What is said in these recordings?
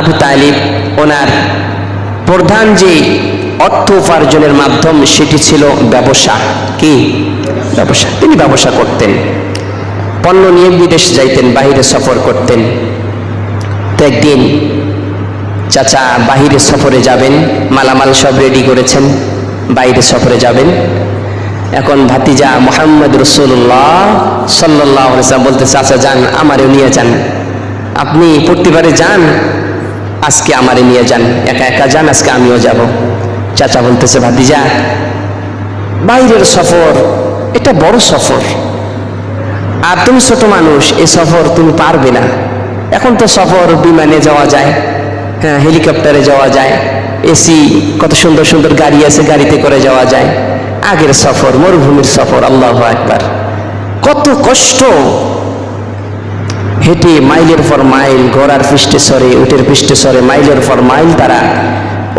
আবু তালিব ওনার প্রধান যে অর্থ উপার্জনের মাধ্যম সেটি ছিল ব্যবসা। কি? ব্যবসা। তিনি ব্যবসা করতেন। পণ্য নিয়ে বিদেশ যাইতেন বাইরে সফর করতেন। তো একদিন চাচা বাহিরে সফরে যাবেন, মালামাল সব রেডি করেছেন, বাইরে সফরে যাবেন। এখন ভাতিজা মোহাম্মদ রসুল্লাহ সাল্লাহ বলতে চাচা যান আমারে নিয়ে যান। আপনি প্রতিবারে যান আজকে আমারে নিয়ে যান, একা একা যান, আজকে আমিও যাব। চাচা বলতেছে, ভাতিজা, বাইরের সফর, এটা বড় সফর। আর তুমি ছোট মানুষ, এ সফর তুমি পারবে না। এখন তো সফর বিমানে যাওয়া যায় হ্যাঁ হেলিকপ্টারে যাওয়া যায়, এসি, কত সুন্দর সুন্দর গাড়ি আছে, গাড়িতে করে যাওয়া যায়। আগের সফর, মরুভূমির সফর, আল্লাহ একবার কত কষ্ট হেঁটে মাইলের পর মাইল, ঘোড়ার পৃষ্ঠে সরে, উটের পৃষ্ঠে সরে, মাইলের পর মাইল তারা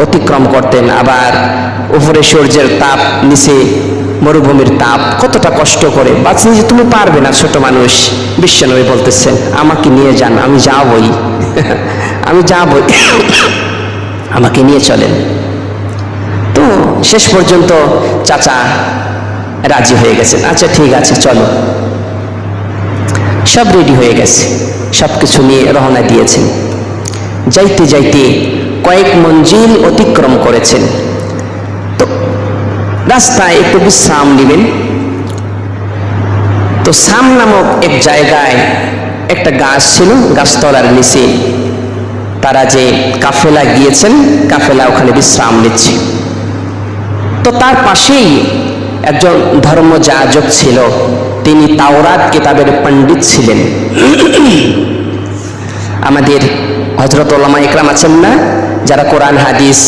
অতিক্রম করতেন। আবার উপরে সূর্যের তাপ, নিচে মরুভূমির তাপ, কতটা কষ্ট করে। বাচ্চা যে তুমি পারবে না, ছোট মানুষ। বিশ্বনবী বলতেছেন, আমাকে নিয়ে যান, আমি যাবই। আমি যাবই। আমাকে নিয়ে চলেন। তো শেষ পর্যন্ত চাচা রাজি হয়ে গেছেন। আচ্ছা ঠিক আছে, চলো। সব রেডি হয়ে গেছে। সব কিছু নিয়ে রওনা দিয়েছেন। যাইতে যাইতে কয়েক মঞ্জিল অতিক্রম করেছেন। তো রাস্তায় একটু বিশ্রাম নেবেন। তো সাম নামক এক জায়গায় একটা গাছ ছিল, গাছতলার নিচে। তারা যে কাফেলা গিয়েছেন, কাফেলা ওখানে বিশ্রাম নিচ্ছে। তো তার পাশেই একজন ধর্মযাজক ছিল। তিনি তাওরাত কিতাবের পণ্ডিত ছিলেন। আমাদের হজরত ওলামা ইকরাম আছেন না? যারা কোরআন, হাদিস,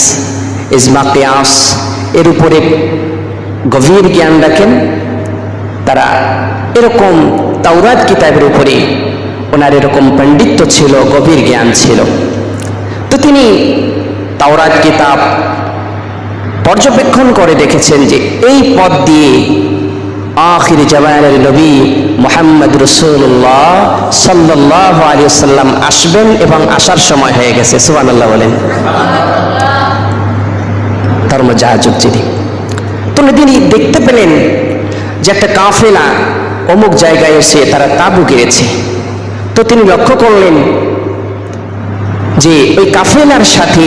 ইজমা, কেয়াস এর উপরে গভীর জ্ঞান রাখেন, তারা এরকম তাওরাত কিতাবের উপরে ওনার এরকম পণ্ডিত্য ছিল, গভীর জ্ঞান ছিল। তো তিনি তাওরাত কিতাব পর্যবেক্ষণ করে দেখেছেন যে এই পথ দিয়ে আখির জামানের নবী মোহাম্মদ রসুল্লাহ সাল্লাহ আলী সাল্লাম আসবেন এবং আসার সময় হয়ে গেছে। সুবান আল্লাহ বলেন ধর্ম জাহাজুক যিনি তো তিনি দেখতে পেলেন যে একটা কাফেলা অমুক জায়গায় এসে তারা তাবু গেড়েছে। তো তিনি লক্ষ্য করলেন যে ওই কাফেলার সাথে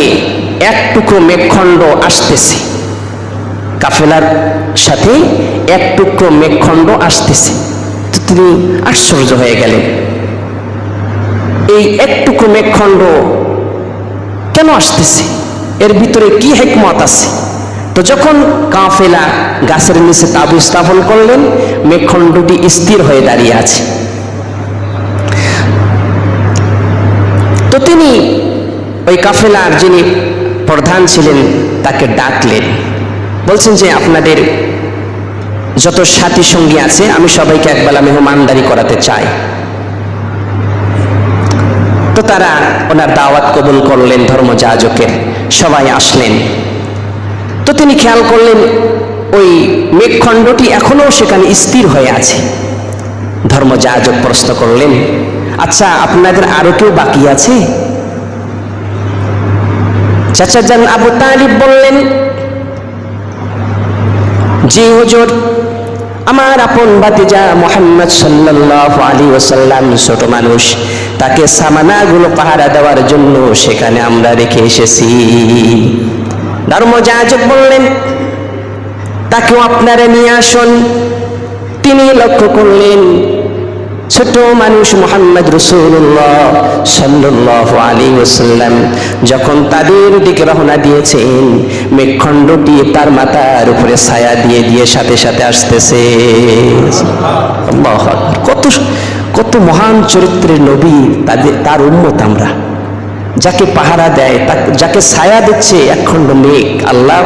এক টুকরো মেঘখণ্ড আসতেছে। কাফেলার সাথে এক টুকরো মেঘখণ্ড আসতেছে। তো তিনি আশ্চর্য হয়ে গেলেন। এই এক টুকরো মেঘখণ্ড কেন আসতেছে? এর ভিতরে কি হেকমত আছে? তো যখন কাফেলা গাছের নিচে তাবু স্থাপন করলেন, মেঘখণ্ডটি স্থির হয়ে দাঁড়িয়ে আছে। তো তিনি ওই কাফেলার যিনি প্রধান ছিলেন, তাকে ডাকলেন। বলছেন যে আপনাদের যত সাথী সঙ্গী আছে, আমি সবাইকে একবেলা মেহমানদারি করাতে চাই। তো তারা ওনার দাওয়াত কবুল করলেন, ধর্ম ধর্মযাজকের সবাই আসলেন। তো তিনি খেয়াল করলেন, ওই মেঘখণ্ডটি এখনও সেখানে স্থির হয়ে আছে। ধর্ম ধর্মযাজক প্রশ্ন করলেন আচ্ছা আপনাদের আরও কেউ বাকি আছে? চাচা যান আবু তালিব বললেন জি হুজুর, আমার আপন বাতিজা মোহাম্মদ সাল্লাহ আলী ওসাল্লাম ছোট মানুষ, তাকে সামানাগুলো পাহারা দেওয়ার জন্য সেখানে আমরা রেখে এসেছি। ধর্মযাজক বললেন, তাকেও আপনারা নিয়ে আসুন। তিনি লক্ষ্য করলেন ছোট মানুষ মোহাম্মদ রসুল্লাহ সাল্লাহ আলী ওসাল্লাম যখন তাদের দিকে রওনা দিয়েছেন, মেঘখণ্ডটি তার মাথার উপরে ছায়া দিয়ে দিয়ে সাথে সাথে আসতেছে। কত কত মহান চরিত্রের নবী তাদের, তার উন্মত আমরা। যাকে পাহারা দেয় যাকে ছায়া দিচ্ছে একখণ্ড মেঘ, আল্লাহ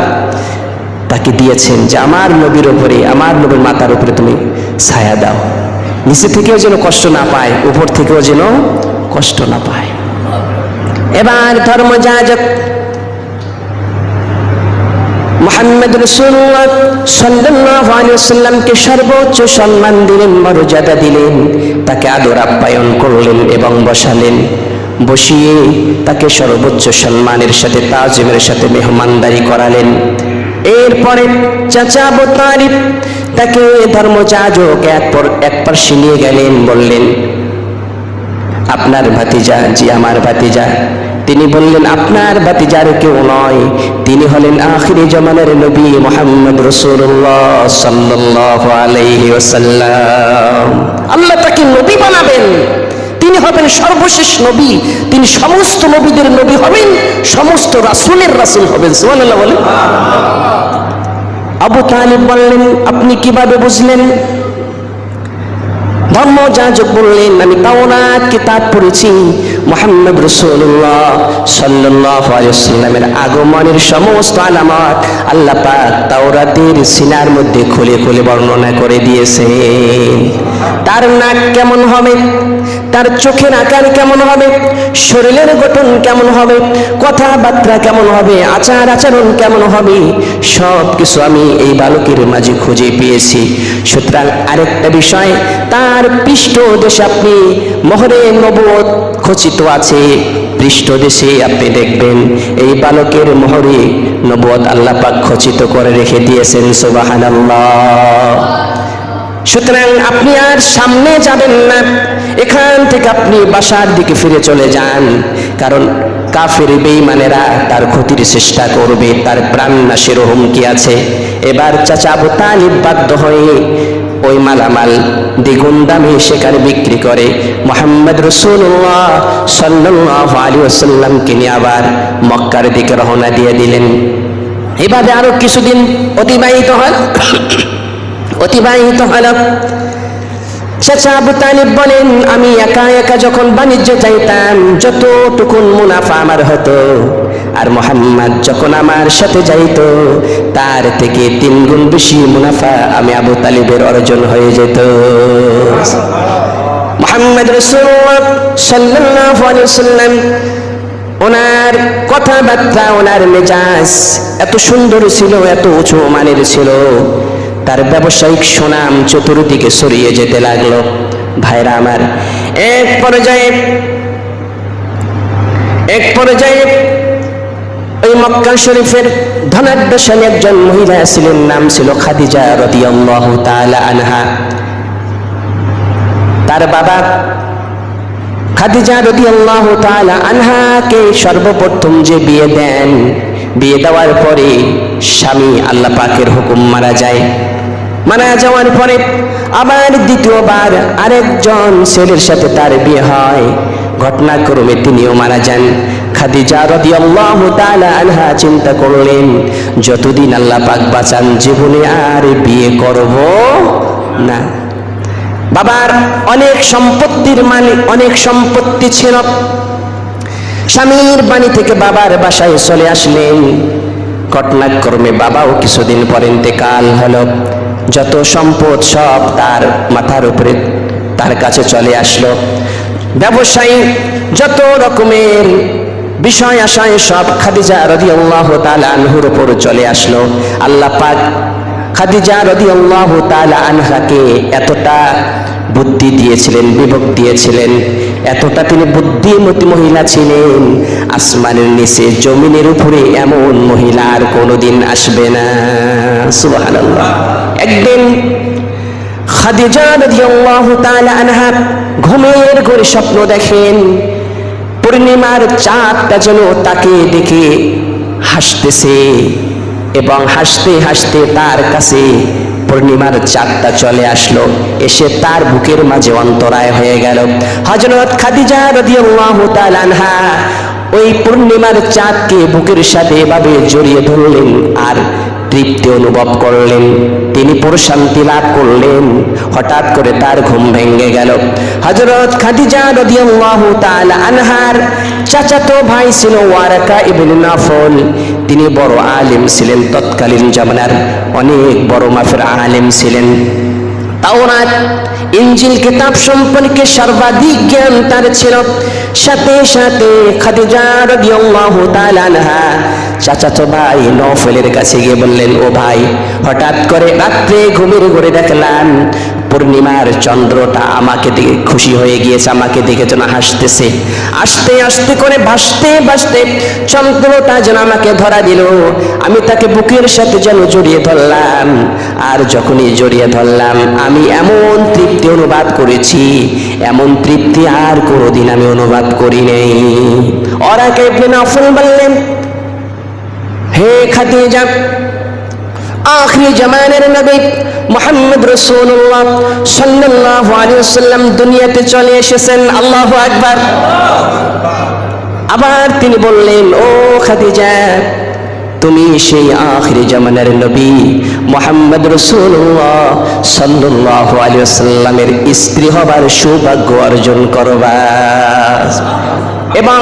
তাকে দিয়েছেন যে, আমার নবীর ওপরে আমার নবীর মাথার উপরে তুমি ছায়া দাও। নিচে থেকেও যেন কষ্ট না পায়, উপর থেকেও যেন কষ্ট না পায়। এবার ধর্মযাজক মোহাম্মদ রসুল্লাহ সাল্লাল্লাহু আলাইহি ওয়াসাল্লামকে সর্বোচ্চ সম্মান দিলেন, মর্যাদা দিলেন, তাকে আদর আপ্যায়ন করলেন এবং বসালেন। বসিয়ে তাকে সর্বোচ্চ সম্মানের সাথে, তাজিমের সাথে মেহমানদারি করালেন। এরপরে চাচা তালিব তাকে ধর্মযাজক এক এক পার্শ্বে নিয়ে গেলেন, বললেন, আপনার ভাতিজা, জি আমার ভাতিজা। তিনি বললেন, আপনার ভাতিজার কেউ নয়। তিনি হলেন আখিরি জমানের নবী মোহাম্মদ রসুল্লাহ সাল্লাল্লাহু আলাইহি ওয়াসাল্লাম। আল্লাহ তাকে নবী বানাবেন। তিনি হবেন সর্বশেষ নবী। তিনি সমস্ত নবীদের নবী হবেন, সমস্ত রাসূলের রাসূল হবেন। সুবহানাল্লাহ বলেন। আবু তালিব বললেন, আপনি কীভাবে বুঝলেন? ধর্মযাজক বললেন, আমি তাওরাত কিতাব পড়েছি মোহাম্মদ রসুল্লাহ সাল্লাহ আলাইসাল্লামের আগমনের সমস্ত আলামত আল্লাহ পাক তাওরাতের সিনার মধ্যে খুলে খুলে বর্ণনা করে দিয়েছে তার নাক কেমন হবে? তার চোখের আকার কেমন হবে? শরীরের গঠন কেমন হবে? কথাবার্তা কেমন হবে? আচার আচরণ কেমন হবে? সব কিছু আমি এই বালকের মাঝে খুঁজে পেয়েছি। সুতরাং আরেকটা বিষয়, তার পৃষ্ঠদেশে আপনি মহরে নবত খচিত আছে। পৃষ্ঠদেশে আপনি দেখবেন, এই বালকের মহরে নবত আল্লাহ পাক খচিত করে রেখে দিয়েছেন, সুবহানাল্লাহ। সুতরাং আপনি আর সামনে যাবেন না। এখান থেকে আপনি বাসার দিকে ফিরে চলে যান। কারণ কাফের বেঈমানেরা তার ক্ষতির চেষ্টা করবে, তার প্রাণ নাশের হুমকি আছে। এবার চাচা আবু তালিব বাধ্য হয়ে ওই মালামাল দ্বিগুণ দামে সেখানে বিক্রি করে। মোহাম্মদ রসুল্লাহ সাল্লাহ আলী ওসাল্লামকে নিয়ে আবার মক্কার দিকে রওনা দিয়ে দিলেন। এভাবে আরও কিছুদিন অতিবাহিত হয় অতিবাহিত হল। চাচা আবু তালিব বলেন, আমি একা একা যখন বাণিজ্য চাইতাম যতটুকুন মুনাফা আমার হতো, আর মোহাম্মদ যখন আমার সাথে যাইতো, তার থেকে তিন গুণ বেশি মুনাফা আমি আবু তালিবের অর্জন হয়ে যেত। মোহাম্মদ রসুল্লাহ সাল্লাল্লাহু আলাইহি সাল্লাম ওনার কথাবার্তা, ওনার মেজাজ এত সুন্দর ছিল, এত উঁচু মানের ছিল। তার ব্যবসায়িক সুনাম চতুর্দিকে ছড়িয়ে যেতে লাগল। ভাইরা আমার, এক পর্যায়ে এক পর্যায়ে ওই মক্কা শরীফের ধনাঢ্যশালী একজন মহিলা ছিলেন নাম ছিল খাদিজা রাদিয়াল্লাহু তাআলা আনহা। তার বাবা খাদিজা রাদিয়াল্লাহু তাআলা আনহাকে সর্বপ্রথম যে বিয়ে দেন, বিয়ে দেওয়ার পরে স্বামী আল্লাহ পাকের হুকুম মারা যায়। মারা যাওয়ার পরে আবার দ্বিতীয়বার আরেকজন ছেলের সাথে তার বিয়ে হয়। ঘটনাক্রমে তিনিও মারা যান। খাদিজা রাদিয়াল্লাহু তাআলা আনহা চিন্তা করলেন, যতদিন আল্লাহ পাক বাঁচান, জীবনে আর বিয়ে করব না। বাবার অনেক সম্পত্তির মালিক, অনেক সম্পত্তি ছিল। স্বামীর বাণী থেকে বাবার বাসায় চলে আসলেন। ঘটনাক্রমে বাবাও কিছুদিন পর ইন্তেকাল হলো। যত সম্পদ সব তার মাথার উপরে তার কাছে চলে আসলো। ব্যবসায়ী যত রকমের বিষয় আশায় সব খাদিজা রাদিয়াল্লাহু তাআলা আনহুর উপর চলে আসলো। আল্লাহ পাক খাদিজা রাদিয়াল্লাহু তাআলা আনহাকে এতটা বুদ্ধি দিয়েছিলেন বিবেক দিয়েছিলেন। এতটা তিনি বুদ্ধিমতী মহিলা ছিলেন, আসমানের নিচে, জমিনের উপরে এমন মহিলা আর কোনোদিন আসবে না। একদিন খাদিজা ঘুমের স্বপ্ন দেখেন, পূর্ণিমার চাঁদটা যেন তাকে দেখে হাসতেছে এবং হাসতে হাসতে তার কাছে পূর্ণিমার চাঁদটা চলে আসলো। এসে তার বুকের মাঝে অন্তরায় হয়ে গেল। হজরত খাদিজা রাদিয়াল্লাহু তাআলা আনহা ওই পূর্ণিমার চাঁদকে বুকের সাথে এভাবে জড়িয়ে ধরলেন আর তৃপ্তি অনুভব করলেন। তিনি প্রশান্তি লাভ করলেন। হঠাৎ করে তার ঘুম ভেঙে গেল। হজরত খাদিজা রাদিয়াল্লাহু তাআলা আনহার চাচাতো ভাই ছিল ওয়ারাকা ইবনে নাফল। তিনি বড় আলেম ছিলেন, তৎকালীন জামানার অনেক বড় মাফের আলেম ছিলেন। তাওরাত ইঞ্জিল কিতাব সম্পর্কে সর্বাধিক জ্ঞান তার ছিল। সাথে সাথে খাদিজা রাদিয়াল্লাহু তাআলা আনহা চাচাতো ভাই নফলের কাছে গিয়ে বললেন, ও ভাই, হঠাৎ করে রাত্রে ঘুমের ঘরে দেখলাম পূর্ণিমার চন্দ্রটা আমাকে দেখে খুশি হয়ে গিয়েছে, আমাকে দেখে যেন হাসতেছে। আস্তে আস্তে করে ভাসতে ভাসতে চন্দ্রটা যেন আমাকে ধরা দিল। আমি তাকে বুকের সাথে যেন জড়িয়ে ধরলাম। আর যখনই জড়িয়ে ধরলাম, আমি এমন তৃপ্তি অনুবাদ করেছি, এমন তৃপ্তি আর কোনোদিন আমি অনুবাদ করি নেই। ওরা কেবনে নাফল বললেন, হে খাদিজা, আখরি জামানের নবী মোহাম্মদ রসুল্লাহ সাল্লাহ আলিয়াল্লাম দুনিয়াতে চলে এসেছেন। আল্লাহ আকবার। আবার তিনি বললেন, ও খাদিজা তুমি সেই আখরি জামানের নবী মোহাম্মদ রসুল্লাহ সাল্লাল্লাহু আলাইহি ওয়াসাল্লামের স্ত্রী হবার সৌভাগ্য অর্জন করবা। এবং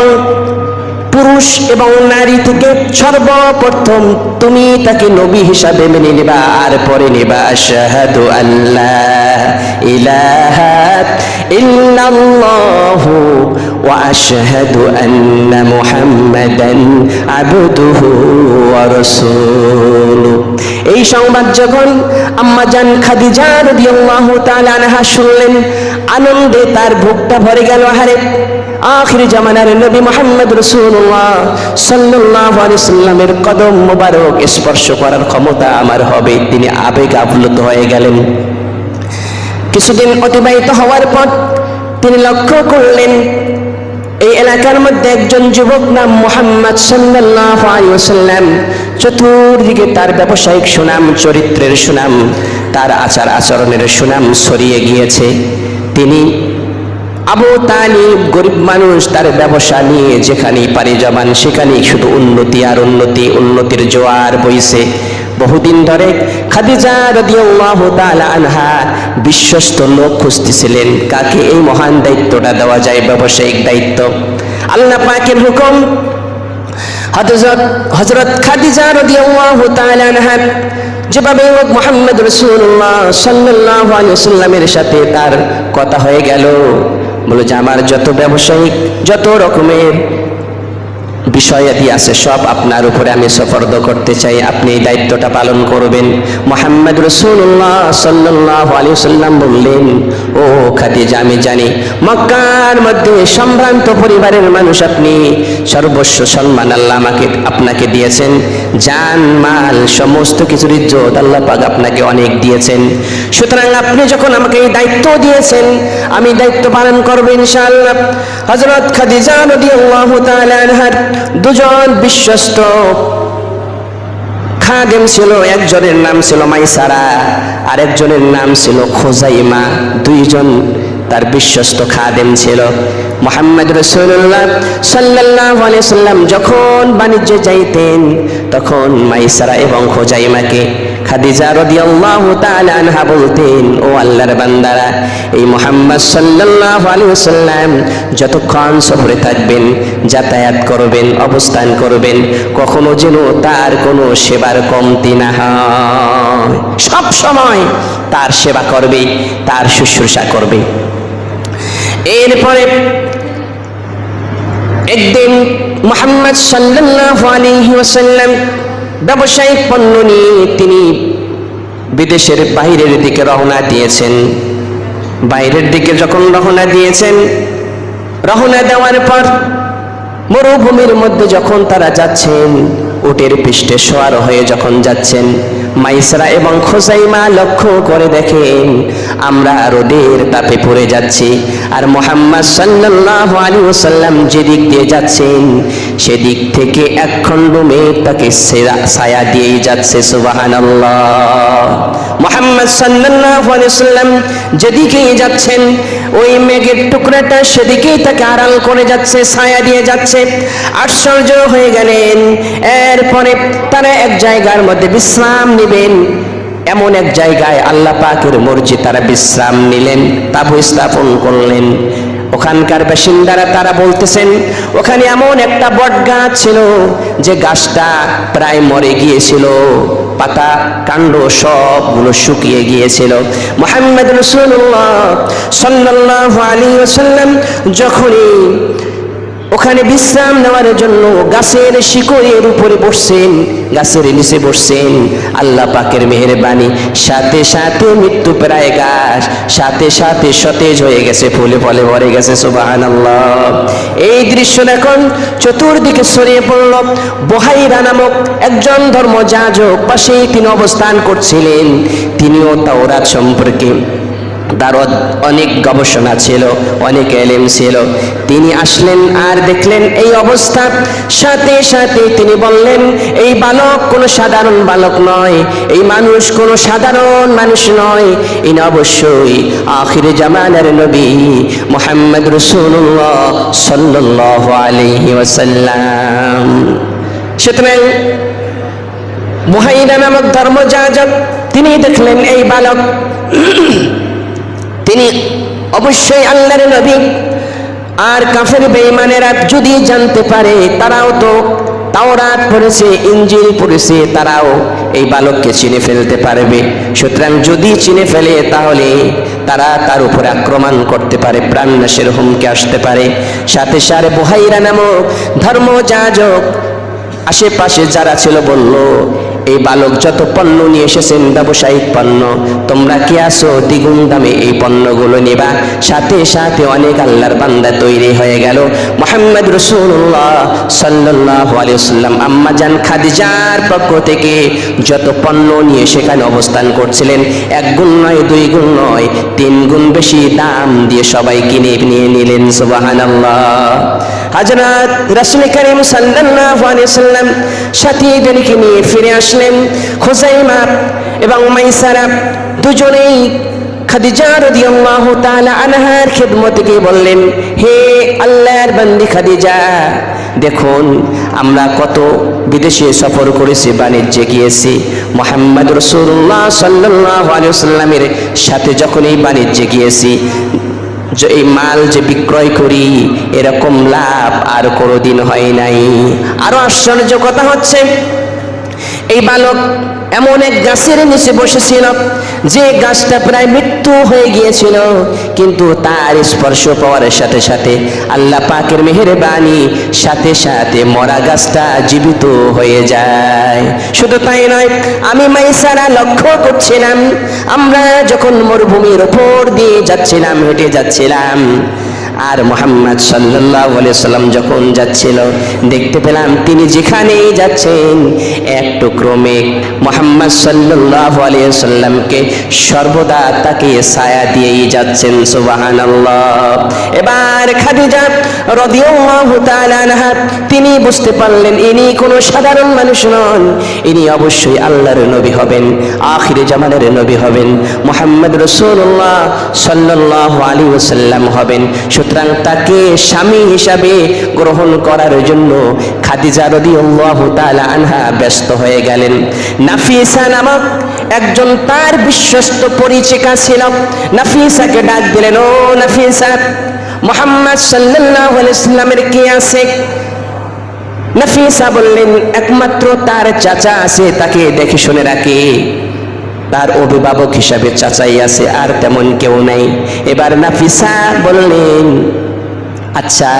পুরুষ এবং নারী থেকে সর্বপ্রথম তুমি তাকে নবী হিসাবে মেনে নেবা আর পরে নেবা শাহাদু আল্লাহ ইলাহা ইল্লাল্লাহু আশহাদু আন্না মুহাম্মাদান আবদুহু ওয়া এই সংবাদ যখন আম্মা জান খাদিজা রাদিয়াল্লাহু তাআলা আনহা শুনলেন, আনন্দে তার বুকটা ভরে গেল হারে আখির জামানার নবী মোহাম্মদ রসুল্লাহ সাল্লাহ সাল্লামের কদম মোবারক স্পর্শ করার ক্ষমতা আমার হবে, তিনি আবেগ আপ্লুত হয়ে গেলেন। কিছুদিন অতিবাহিত হওয়ার পর তিনি লক্ষ্য করলেন এই এলাকার মধ্যে একজন যুবক নাম মোহাম্মদ সাল্লাহ আলিয়াল্লাম চতুর্দিকে তার ব্যবসায়িক সুনাম, চরিত্রের সুনাম, তার আচার আচরণের সুনাম ছড়িয়ে গিয়েছে। তিনি আবু তালিব, গরিব মানুষ, তার ব্যবসা নিয়ে যেখানেই পারি জমান, সেখানেই শুধু উন্নতি আর উন্নতি, উন্নতির জোয়ার বইছে। বহুদিন ধরে খাদিজা রাদিয়াল্লাহু তাআলা আনহা বিশ্বস্ত লোক খুঁজতেছিলেন, কাকে এই মহান দায়িত্বটা দেওয়া যায়, ব্যবসায়িক দায়িত্ব। আল্লাহ পাকের হুকুম, হযরত হযরত খাদিজা রাদিয়াল্লাহু তাআলা আনহা যেভাবে হোক মোহাম্মদ রসুল্লাহ সাল্লাল্লাহু আলাইহি ওয়াসাল্লামের সাথে তার কথা হয়ে গেল। বলে যে, আমার যত ব্যবসায়িক, যত রকমের বিষয়াদি আছে, সব আপনার উপরে আমি সফর্দ করতে চাই। আপনি এই দায়িত্বটা পালন করবেন। মোহাম্মদ রসুল্লাহ সাল্লাহ আলী সাল্লাম বললেন, ও খাদিজা, আমি জানি মক্কার মধ্যে সম্ভ্রান্ত পরিবারের মানুষ আপনি সর্বস্ব সম্মান আল্লাহ আমাকে, আপনাকে দিয়েছেন। জান, মাল, সমস্ত কিছুর ইজ্জত আল্লাহ পাক আপনাকে অনেক দিয়েছেন। সুতরাং আপনি যখন আমাকে এই দায়িত্ব দিয়েছেন, আমি দায়িত্ব পালন করব ইনশাআল্লাহ। হজরত খাদিজা নদী আল্লাহ তালার দুজন বিশ্বস্ত। খাদেম ছিল, একজনের নাম ছিল মাইসারা, আরেকজনের নাম ছিল খোজাইমা। দুইজন তার বিশ্বস্ত খাদেম ছিল। মোহাম্মদ রসুল্লাহ সাল্লাহ সাল্লাম যখন বাণিজ্যে যাইতেন, তখন মাইসারা এবং খোজাইমাকে খাদিজা রাদিয়াল্লাহু তাআলা আনহা বলতেন, ও আল্লাহর বান্দারা, এই যতক্ষণ সফরে থাকবেন, যাতায়াত করবেন, অবস্থান করবেন, কখনো যেন তার কোনো সেবার কমতি না হয়। সব সময় তার সেবা করবে, তার শুশ্রূষা করবে। এরপরে একদিন মোহাম্মদ সাল্লাল্লাহু আলাইহি ব্যবসায়িক পণ্য নিয়ে তিনি বিদেশের বাইরের দিকে রওনা দিয়েছেন। বাইরের দিকে যখন রওনা দিয়েছেন, রওনা দেওয়ার পর মরুভূমির মধ্যে যখন তারা যাচ্ছেন উটের পৃষ্ঠে সোয়ার হয়ে যখন যাচ্ছেন, মাইসরা এবং খোসাইমা লক্ষ্য করে দেখেন, আমরা রোদের তাপে পড়ে যাচ্ছি আর মোহাম্মদ সাল্লাল্লাহু আলী ওসাল্লাম যেদিক দিয়ে যাচ্ছেন, সেদিক থেকে এক খণ্ড মেঘ তাকে ছায়া দিয়েই যাচ্ছে সুবাহান মোহাম্মদ সাল্লাল্লাহু আলাইহি ওয়াসাল্লাম যেদিকেই যাচ্ছেন, ওই মেঘের টুকরাটা সেদিকেই তাকে আড়াল করে যাচ্ছে, ছায়া দিয়ে যাচ্ছে। আশ্চর্য হয়ে গেলেন এরপরে তারা এক জায়গার মধ্যে বিশ্রাম নেবেন। এমন এক জায়গায় আল্লাহ পাকের মর্জি তারা বিশ্রাম নিলেন, তাবু স্থাপন করলেন। ওখানকার বাসিন্দারা তারা বলতেছেন, ওখানে এমন একটা বট গাছ ছিল যে গাছটা প্রায় মরে গিয়েছিল। পাতা, কাণ্ড সবগুলো শুকিয়ে গিয়েছিল। মোহাম্মদ রসুল্লাহ সাল্লাল্লাহু আলী ওসাল্লাম যখনই ওখানে বিশ্রাম নেওয়ার জন্য গাছের শিকড়ের উপরে বসছেন, গাছের নিচে বসছেন। আল্লাহ পাকের মেহেরবানি, সাথে সাথে মৃত্যু প্রায় গাছ, সাথে সাথে সতেজ হয়ে গেছে, ফুলে ফলে ভরে গেছে সুবাহান এই দৃশ্য এখন চতুর্দিকে ছড়িয়ে পড়ল বহাইরা নামক একজন ধর্ম ধর্মযাজক পাশেই তিনি অবস্থান করছিলেন। তিনিও তাওরাত সম্পর্কে তার অনেক গবেষণা ছিল, অনেক এলেম ছিল। তিনি আসলেন আর দেখলেন এই অবস্থা। সাথে সাথে তিনি বললেন, এই বালক কোনো সাধারণ বালক নয়, এই মানুষ কোনো সাধারণ মানুষ নয়। ইনি অবশ্যই আখিরে জামানের নবী মোহাম্মদ রসুল্লাহ সাল্লাহ আলহি ওয়াসাল্লাম। সুতরাং মুহাইরা নামক ধর্মযাজক তিনি দেখলেন এই বালক তিনি অবশ্যই আল্লাহর নবী। আর কাফের বেঈমানেরা যদি জানতে পারে, তারাও তো তাওরাত পড়েছে ইঞ্জিল পড়েছে, তারাও এই বালককে চিনে ফেলতে পারবে। সুতরাং যদি চিনে ফেলে, তাহলে তারা তার উপর আক্রমণ করতে পারে প্রাণ নাশের হুমকে আসতে পারে। সাথে সাথে বহাইরা নামক ধর্মযাজক আশেপাশে যারা ছিল বলল এই বালক যত পণ্য নিয়ে এসেছেন ব্যবসায়িক পণ্য, তোমরা কি আসো দ্বিগুণ দামে এই পণ্যগুলো নিবা? সাথে সাথে অনেক আল্লাহর বান্দা তৈরি হয়ে গেল। মোহাম্মদ রসুল্লাহ সাল্লাহ আলিয়াল্লাম আম্মা জান খাদিজার পক্ষ থেকে যত পণ্য নিয়ে সেখানে অবস্থান করছিলেন, এক গুণ নয়, দুই গুণ নয়, তিন গুণ বেশি দাম দিয়ে সবাই কিনে নিয়ে নিলেন সুবাহান হজরত রসুল করিম সাল্লাল্লাহু আলাইহি সাল্লাম সাথীদেরকে নিয়ে ফিরে আসলেন। খুজাইমা এবং মাইসারা দুজনেই আনহার বললেন, হে আল্লাহর বান্দি খাদিজা, দেখুন, আমরা কত বিদেশে সফর করেছি, বাণিজ্যে গিয়েছি। মোহাম্মদ রসুল্লাহ সাল্লাহ আলিয়াল্লামের সাথে যখন এই বাণিজ্যে গিয়েছি, যে এই মাল যে বিক্রয় করি, এরকম লাভ আর কোনোদিন হয় নাই। আরও আশ্চর্য কথা হচ্ছে এই বালক এমন এক গাছের নিচে বসেছিল, যে গাছটা প্রায় মৃত্যু হয়ে গিয়েছিল, কিন্তু তার স্পর্শ পাওয়ার সাথে সাথে আল্লাহ পাকের মেহেরবানি, সাথে সাথে মরা গাছটা জীবিত হয়ে যায়। শুধু তাই নয়, আমি মাইসারা লক্ষ্য করছিলাম, আমরা যখন মরুভূমির ওপর দিয়ে যাচ্ছিলাম, হেঁটে যাচ্ছিলাম আর মোহাম্মদ সাল্লাহ সাল্লাম যখন যাচ্ছিল, দেখতে পেলাম তিনি যেখানেই যাচ্ছেন, এক টুকরো মেঘ মোহাম্মদ সাল্লাহ সাল্লামকে সর্বদা তাকে ছায়া দিয়েই যাচ্ছেন সুবাহান এবার খাদিজা রদিয়াল্লাহু তাআলা তিনি বুঝতে পারলেন ইনি কোনো সাধারণ মানুষ নন, ইনি অবশ্যই আল্লাহর নবী হবেন, আখিরে জামানের নবী হবেন, মোহাম্মদ রসুল্লাহ সাল্লাহ আলী ওসাল্লাম হবেন। সুতরাং তাকে স্বামী হিসাবে গ্রহণ করার জন্য খাদিজা রদিয়াল্লাহু তাআলা আনহা ব্যস্ত হয়ে গেলেন। নাফিসা নামক একজন তার বিশ্বস্ত পরিচিকা ছিল। নাফিসাকে ডাক দিলেন, ও নাফিসা, মোহাম্মদ সাল্লাল্লাহু আলাইহি সাল্লামের কি আছে? নাফিসা বললেন, একমাত্র তার চাচা আছে, তাকে দেখে শুনে রাখে। তার অভিভাবক হিসাবে চাচাই আছে, আর তেমন কেউ নাই। এবার নাফিসা বললেন আচ্ছা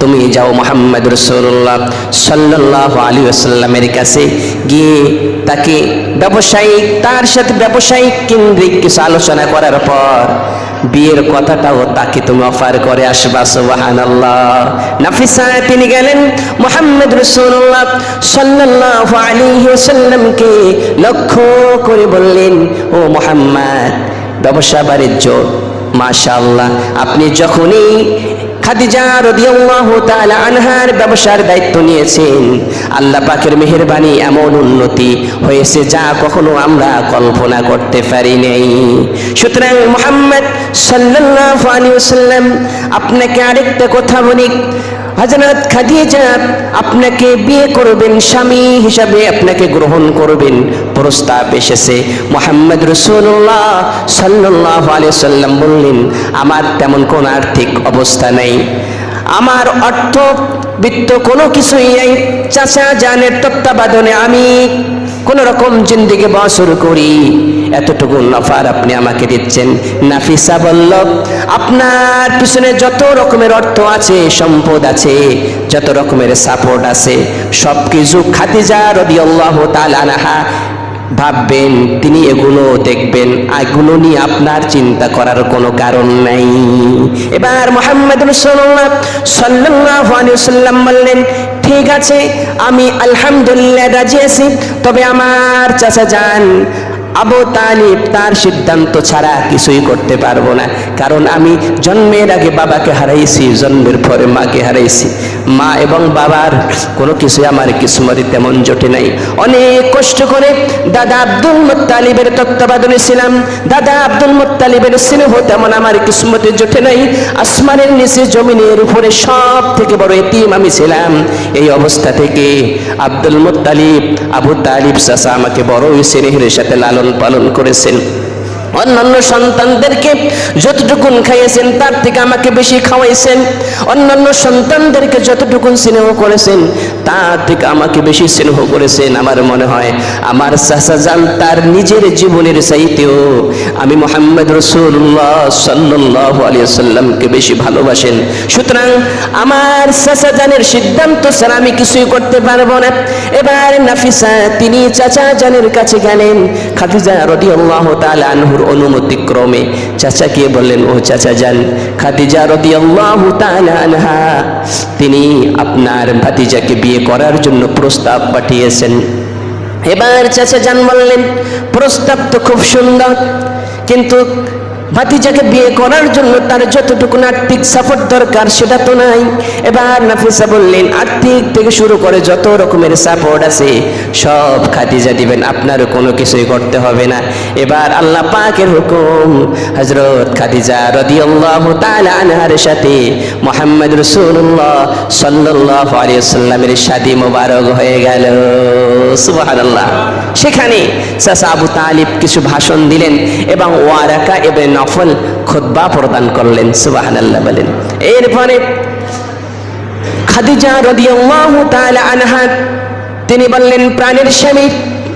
তুমি যাও মোহাম্মদ রসুল্লাহ সাল্লাহ আলী আসাল্লামের কাছে গিয়ে তাকে ব্যবসায়িক তার সাথে ব্যবসায়িক কেন্দ্রিক কিছু আলোচনা করার পর বিয়ের কথাটাও তাকে তুমি অফার করে আসবা সুবাহান নাফিসা, তিনি গেলেন মোহাম্মদ রসুল্লাহ সাল্লাহ আলী সাল্লামকে লক্ষ্য করে বললেন, ও মোহাম্মদ, ব্যবসা বাণিজ্য, মাশাআল্লাহ, আপনি যখনই খাদিজা রাদিয়াল্লাহু তাআলা আনহার ব্যবসার দায়িত্ব নিয়েছেন। আল্লাহ পাকের মেহেরবানি এমন উন্নতি হয়েছে যা কখনো আমরা কল্পনা করতে পারি নাই। সুতরাং মুহাম্মদ সাল্লাল্লাহু আলাইহি ওয়াসাল্লাম, আপনাকে আরেকটা কথা বলি। হজরত খাদিজা আপনাকে বিয়ে করবেন, স্বামী হিসাবে আপনাকে গ্রহণ করবেন। প্রস্তাব এসেছে। মোহাম্মদ রসুল্লাহ সাল্লাহ আলিয়া সাল্লাম বললেন, আমার তেমন কোন আর্থিক অবস্থা নেই। আমার অর্থ বিত্ত কোনো কিছুই নেই। চাচা জানের তত্ত্বাবধানে আমি কোন রকম জিন্দিগি বসর করি। এতটুকু নফার আপনি আমাকে দিচ্ছেন। নাফিসা বলল, আপনার পিছনে যত রকমের অর্থ আছে, সম্পদ আছে, যত রকমের সাপোর্ট আছে সব কিছু খাদিজা রবি আল্লাহ তালানাহা ভাববেন, তিনি এগুলো দেখবেন। এগুলো নিয়ে আপনার চিন্তা করার কোনো কারণ নাই। এবার মোহাম্মদ ওয়াসাল্লাম বললেন, ঠিক আছে, আমি আলহামদুলিল্লাহ রাজি আছি, তবে আমার চাচা যান আবু তালিব তার সিদ্ধান্ত ছাড়া কিছুই করতে পারব না। কারণ আমি জন্মের আগে বাবাকে হারাইছি, জন্মের পরে মাকে হারাইছি। মা এবং বাবার কোনো কিছুই আমার কিসমতে তেমন জোটে নাই। অনেক কষ্ট করে দাদা আব্দুল মুত্তালিবের তত্ত্বাবধানে ছিলাম। দাদা আব্দুল মুত্তালিবের স্নেহ তেমন আমার কিসমতে জোটে নাই। আসমানের নিচে জমিনের উপরে সব থেকে বড় এতিম আমি ছিলাম। এই অবস্থা থেকে আব্দুল মুত্তালিব, আবু তালিব চাচা আমাকে বড় স্নেহের সাথে লালন পালন করেছেন। অন্যান্য সন্তানদেরকে যতটুকুন খাইয়েছেন, তার থেকে আমাকে বেশি খাওয়াইছেন। অন্যান্য সন্তানদেরকে যতটুকুন স্নেহ করেছেন, তার থেকে আমাকে বেশি স্নেহ করেছেন। আমার মনে হয়, আমার যান তার নিজের জীবনের চাইতেও আমি মোহাম্মদ রসুল্লাহ সাল্লাহ আলিয়া সাল্লামকে বেশি ভালোবাসেন। সুতরাং আমার চাচা জানের সিদ্ধান্ত স্যার আমি কিছুই করতে পারব না। এবার নাফিসা, তিনি চাচা জানের কাছে গেলেন, খাদিজা রদি আল্লাহ তাল অনুমতি ক্রমে চাচাকে বললেন ও চাচা যান। খাদিজা রদি আল্লাহ আনহা, তিনি আপনার ভাতিজাকে বিয়ে করার জন্য প্রস্তাব পাঠিয়েছেন। এবার চাচা যান বললেন, প্রস্তাব তো খুব সুন্দর, কিন্তু ভাতিজাকে বিয়ে করার জন্য তার যতটুকু আর্থিক সাপোর্ট দরকার সেটা তো নাই। এবার নাফিসা বললেন, আর্থিক থেকে শুরু করে যত রকমের সাপোর্ট আছে, সব খাদিজা দিবেন, আপনারও কোনো কিছুই করতে হবে না। এবার আল্লাহ পাকের হুকুম হজরত খাদিজা রদিয়াল্লাহু তাআলা আনহার সাথে মোহাম্মদ রাসূলুল্লাহ সাল্লাল্লাহু আলাইহি সাল্লামের শাদী মোবারক হয়ে গেল। সেখানে চাচা আবু তালিব কিছু ভাষণ দিলেন এবং ওয়ারাকা এবং নফল খুতবা প্রদান করলেন, সুবহানাল্লাহ বলেন। এরপরে খাদিজা রাদিয়াল্লাহু আনহা, তিনি বললেন, প্রাণের স্বামী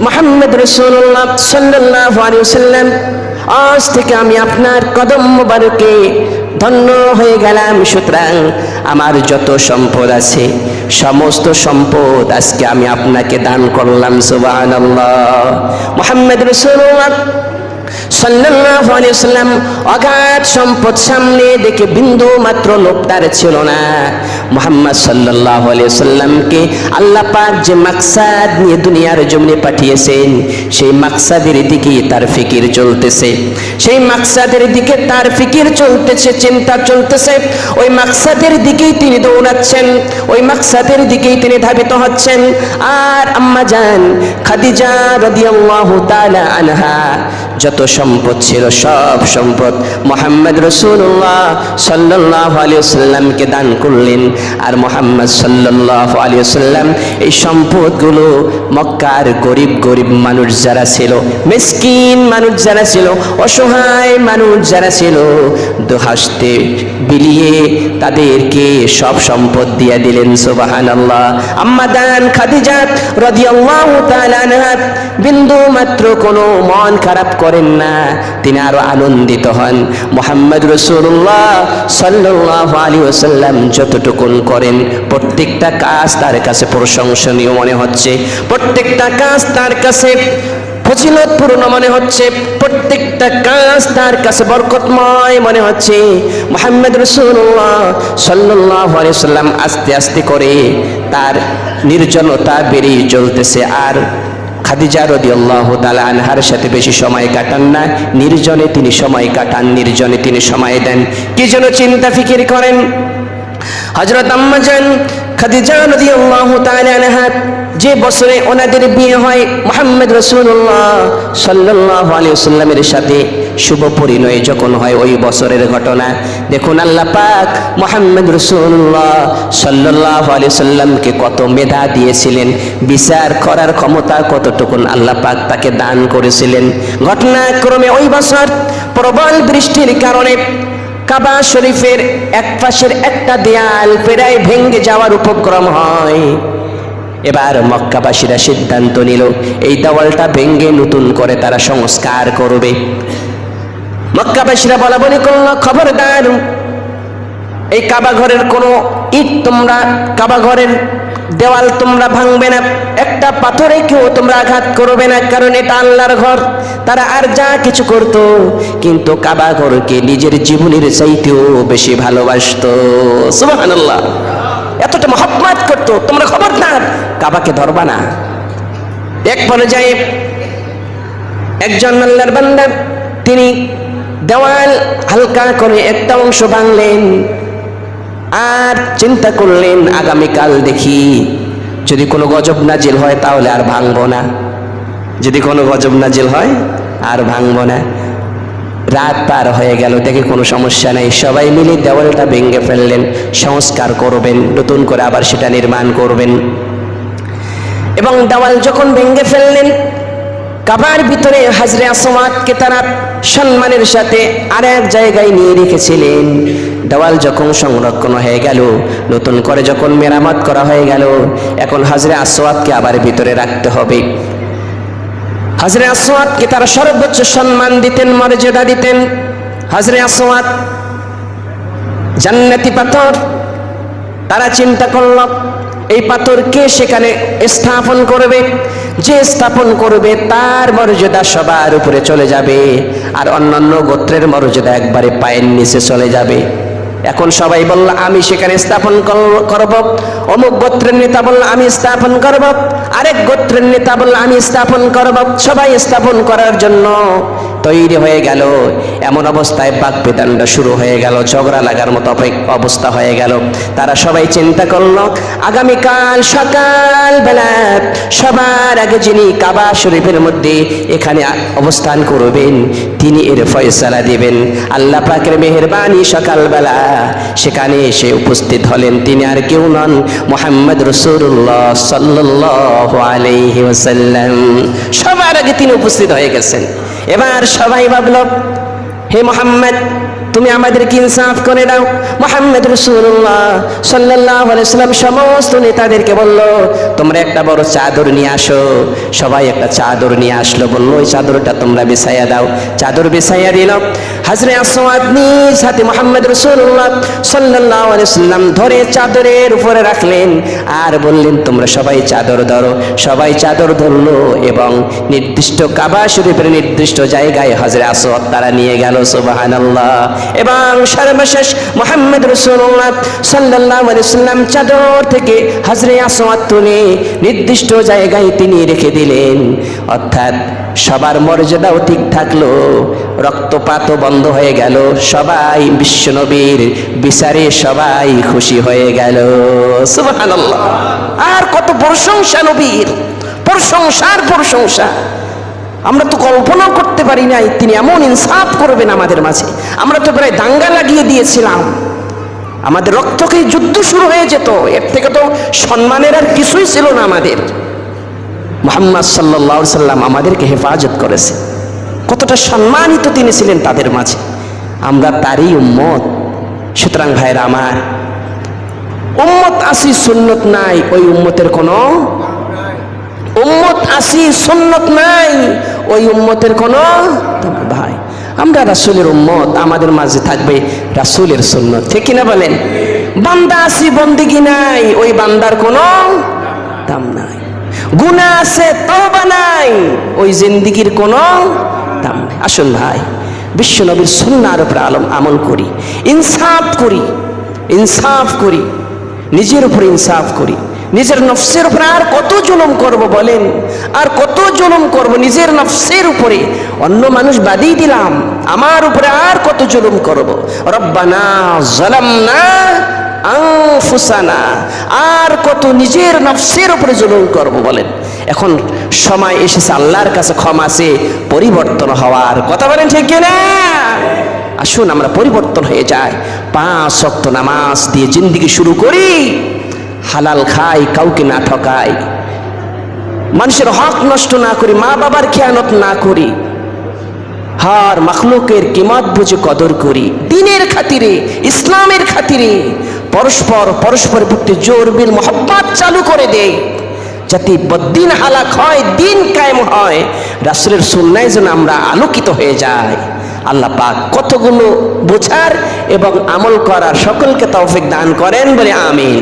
মোহাম্মদ রাসূলুল্লাহ সাল্লাল্লাহু আলাইহি আজ থেকে আমি আপনার কদম মোবারকে ধন্য হয়ে গেলাম, সুতরাং আমার যত সম্পদ আছে, সমস্ত সম্পদ আজকে আমি আপনাকে দান করলাম, সুবহানাল্লাহ। মোহাম্মদ রাসূলুল্লাহ সাল্লাল্লাহু আলাইহি সাল্লাম অগাধ সম্পদ সামনে দেখে বিন্দু মাত্র লোভ তার ছিল না। মুহাম্মদ সাল্লাল্লাহু আলাইহি সাল্লামকে আল্লাহ পাক যে মাকসাদ নিয়ে দুনিয়ার জমিনে পাঠিয়েছেন, সেই মাকসাদের দিকে তার ফিকির চলতেছে। সেই মাকসাদের দিকে তার ফিকির চলতেছে, চিন্তা চলতেছে। ওই মাকসাদের দিকেই তিনি দৌড়াচ্ছেন, ওই মাকসাদের দিকেই তিনি ধাবিত হচ্ছেন। আর আম্মা জান, খাদিজা রাদিয়াল্লাহু তাআলা আনহা যত সম্পদ ছিল, সব সম্পদ মোহাম্মদ রসুল্লাহ সাল্লাহ আলী সাল্লামকে দান করলেন। আর মোহাম্মদ সাল্লাহ আলী সাল্লাম এই সম্পদগুলো মক্কার গরিব গরিব মানুষ যারা ছিল, মিসকিন মানুষ যারা ছিল, অসহায় মানুষ যারা ছিল, দুহাসতে বিলিয়ে তাদেরকে সব সম্পদ দিয়ে দিলেন সুবাহান আল্লাহ আম্মা দান খাদিজাত রাদিয়াল্লাহু তাআলা বিন্দু মাত্র কোনো মন খারাপ করেন না, তিনি আরও আনন্দিত হন। মোহাম্মদ রসুল্লাহ সাল্লাহ আলী ওসাল্লাম যতটুকুন করেন, প্রত্যেকটা কাজ তার কাছে প্রশংসনীয় মনে হচ্ছে। প্রত্যেকটা কাজ তার কাছে ফজিলতপূর্ণ মনে হচ্ছে, প্রত্যেকটা কাজ তার কাছে বরকতময় মনে হচ্ছে। মোহাম্মদ রসুল্লাহ সাল্লাহ সাল্লাম আস্তে আস্তে করে তার নির্জনতা বেরিয়ে চলতেছে। আর খাদিজা রদি আল্লাহ তালা আনহার সাথে বেশি সময় কাটান না, নির্জনে তিনি সময় কাটান, নির্জনে তিনি সময় দেন। কি যেন চিন্তা ফিকির করেন? হজরত আম্মাজান খাদিজা রদি আল্লাহ তালা আনহা যে বছরে ওনাদের বিয়ে হয় মোহাম্মদ রসুল্লাহ সাল্লাহ আলী সাল্লামের সাথে শুভ পরিণয় যখন হয় ওই বছরের ঘটনা। দেখুন আল্লাহ পাক মোহাম্মদ রসুল্লাহ সাল্লাহ আলি সাল্লামকে কত মেধা দিয়েছিলেন, বিচার করার ক্ষমতা কতটুকুন আল্লাহ পাক তাকে দান করেছিলেন। ঘটনাক্রমে ওই বছর প্রবল বৃষ্টির কারণে কাবা শরীফের এক পাশের একটা দেয়াল প্রায় ভেঙে যাওয়ার উপক্রম হয়। এবার মক্কাবাসীরা সিদ্ধান্ত নিল, এই দেওয়ালটা ভেঙ্গে নতুন করে তারা সংস্কার করবে। মক্কাবাসীরা বলা বলি করল, খবরদার, এই কাবা ঘরের কোনো ইট তোমরা, কাবা ঘরের দেওয়াল তোমরা ভাঙবে না। একটা পাথরে কেউ তোমরা আঘাত করবে না, কারণ এটা আল্লাহর ঘর। তারা আর যা কিছু করত, কিন্তু কাবা ঘরকে নিজের জীবনের চাইতেও বেশি ভালোবাসতো। সুবহানাল্লাহ। এতটা মহব্বত করতো, তোমরা খবরদার। কাবাকে ধরবা না। এক পর্যায়ে একজন আল্লাহর বান্দা, তিনি দেওয়াল হালকা করে একটা অংশ ভাঙলেন আর চিন্তা করলেন, আগামীকাল দেখি, যদি কোনো গজব নাজিল হয় তাহলে আর ভাঙবো না। যদি কোনো গজব নাজিল হয় আর ভাঙবো না। রাত পার হয়ে গেল, দেখে কোনো সমস্যা নেই। সবাই মিলে দেওয়ালটা ভেঙে ফেললেন, সংস্কার করবেন, নতুন করে আবার সেটা নির্মাণ করবেন। এবং দেওয়াল যখন ভেঙে ফেললেন, কাবার ভিতরে হাজরে আসমাতকে তারা সম্মানের সাথে আর এক জায়গায় নিয়ে রেখেছিলেন। দেওয়াল যখন সংরক্ষণ হয়ে গেল, নতুন করে যখন মেরামত করা হয়ে গেল, এখন হাজরে আসওয়াতকে আবার ভিতরে রাখতে হবে। হাজরে আসওয়াতকে তারা সর্বোচ্চ সম্মান দিতেন, মর্যাদা দিতেন। হাজরে আসওয়াত জান্নাতি পাথর, তারা চিন্তা করল, এই পাথরকে সেখানে স্থাপন করবে? যে স্থাপন করবে, তার মর্যাদা সবার উপরে চলে যাবে, আর অন্যান্য গোত্রের মর্যাদা একবারে পায়ের নিচে চলে যাবে। এখন সবাই বলল, আমি সেখানে স্থাপন করব। অমুক গোত্রের নেতা বলল, আমি স্থাপন করব। আরেক গোত্রের নেতা বলল, আমি স্থাপন করব। সবাই স্থাপন করার জন্য তৈরি হয়ে গেল। এমন অবস্থায় বাক বেদানটা শুরু হয়ে গেল, ঝগড়া লাগার মতো অবস্থা হয়ে গেল। তারা সবাই চিন্তা করল, আগামীকাল সকাল বেলা সবার আগে যিনি কাবা শরীফের মধ্যে এখানে অবস্থান করবেন, তিনি এর ফয়সালা দিবেন। আল্লাহ পাকের মেহরবানি সকালবেলা। সেখানে এসে উপস্থিত হলেন তিনি আর কেউ নন, মোহাম্মদ রসুল্লাহ সাল্লাহ আলাইহি ওয়াসাল্লাম। সবার আগে তিনি উপস্থিত হয়ে গেছেন। এবার সবাই ভাবল হে মোহাম্মদ তুমি আমাদেরকে ইনসাফ করে দাও। মোহাম্মদ রসুল্লাহ সাল্লাহ সাল্লাম সমস্ত নেতাদেরকে বলল, তোমরা একটা বড় চাদর নিয়ে আসো। সবাই একটা চাদর নিয়ে আসলো, বলল, ওই চাদরটা তোমরা বিছাইয়া দাও। চাদর বিছাইয়া দিল। হাজরে আসওয়াদ নিজ হাতে মোহাম্মদ রসুল্লাহ সাল্লাহ সাল্লাম ধরে চাদরের উপরে রাখলেন আর বললেন, তোমরা সবাই চাদর ধরো। সবাই চাদর ধরলো এবং নির্দিষ্ট কাবা শরীফের নির্দিষ্ট জায়গায় হাজরে আসওয়াদ তারা নিয়ে গেল, সুবহানাল্লাহ। এবং সর্বশেষ মোহাম্মদ রসুল্লাহ সাল্লাহ সাল্লাম চাদর থেকে হাজরে আসওয়াদ তুলে নির্দিষ্ট জায়গায় তিনি রেখে দিলেন। অর্থাৎ সবার মর্যাদাও ঠিক থাকল, রক্তপাতও বন্ধ হয়ে গেল, সবাই বিশ্বনবীর বিচারে সবাই খুশি হয়ে গেল। আর কত প্রশংসা নবীর, প্রশংসার প্রশংসা। আমরা তো কল্পনা করতে পারি নাই, তিনি এমন ইনসাফ করবেন আমাদের মাঝে। আমরা তো প্রায় দাঙ্গা লাগিয়ে দিয়েছিলাম। আমাদের রক্তকে যুদ্ধ শুরু হয়ে যেত, এর থেকে তো সম্মানের আর কিছুই ছিল না আমাদের। মোহাম্মদ সাল্লাহ সাল্লাম আমাদেরকে হেফাজত করেছে। কতটা সম্মানিত তিনি ছিলেন তাদের মাঝে। আমরা তারই উম্মত। সুতরাং ভাইরা আমার, উম্মত আসি, সুন্নত নাই, ওই উম্মতের কোনো উম্মত আসি, সুন্নত নাই। ওই উম্মতের কোনো ভাই আমরা রাসূলের উম্মত, আমাদের মাঝে থাকবে রাসুলের সুন্নত। ঠিক কিনা বলেন? বান্দা আসি, বন্দিগি নাই, ওই বান্দার কোনো দাম নাই। গুনাহ আছে, তওবা নাই, ওই জিন্দিগির কোনো দাম নাই। আসুন ভাই বিশ্ব নবীর সুন্নার উপরে আলম আমল করি, ইনসাফ করি ইনসাফ করি, নিজের উপরে ইনসাফ করি। নিজের নফসের উপরে আর কত জুলুম করব বলেন? আর কত জুলুম করব নিজের নফসের উপরে? অন্য মানুষ বাদিয়ে দিলাম, আমার উপরে আর কত জুলুম করব? রব্বানা জালামনা আনফুসানা, আর কত নিজের নফসের উপরে জুলুম করব বলেন? এখন সময় এসেছে, আল্লাহর কাছে ক্ষমা আছে পরিবর্তন হওয়ার। কথা বলেন ঠিক না আসুন, আমরা পরিবর্তন হয়ে যাই। পাঁচ শক্ত নামাজ দিয়ে জিন্দিগি শুরু করি। হালাল খাই কাউকে না ঠকাই মানুষের হক নষ্ট না করি, মা বাবার খেয়ানত না করি। হার মখলুকের কিমত বুঝে কদর করি। দিনের খাতিরে, ইসলামের খাতিরে, পরস্পর পরস্পরের প্রতি জোর বিল মোহব্বত চালু করে দেয় যাতে বদিন হালাক হয়, দিন কায়েম হয়, রাসূলের সুন্নায় যেন আমরা আলোকিত হয়ে যাই। আল্লাহ পাক কতগুলো বোঝার এবং আমল করার সকলকে তৌফিক দান করেন বলে আমিন।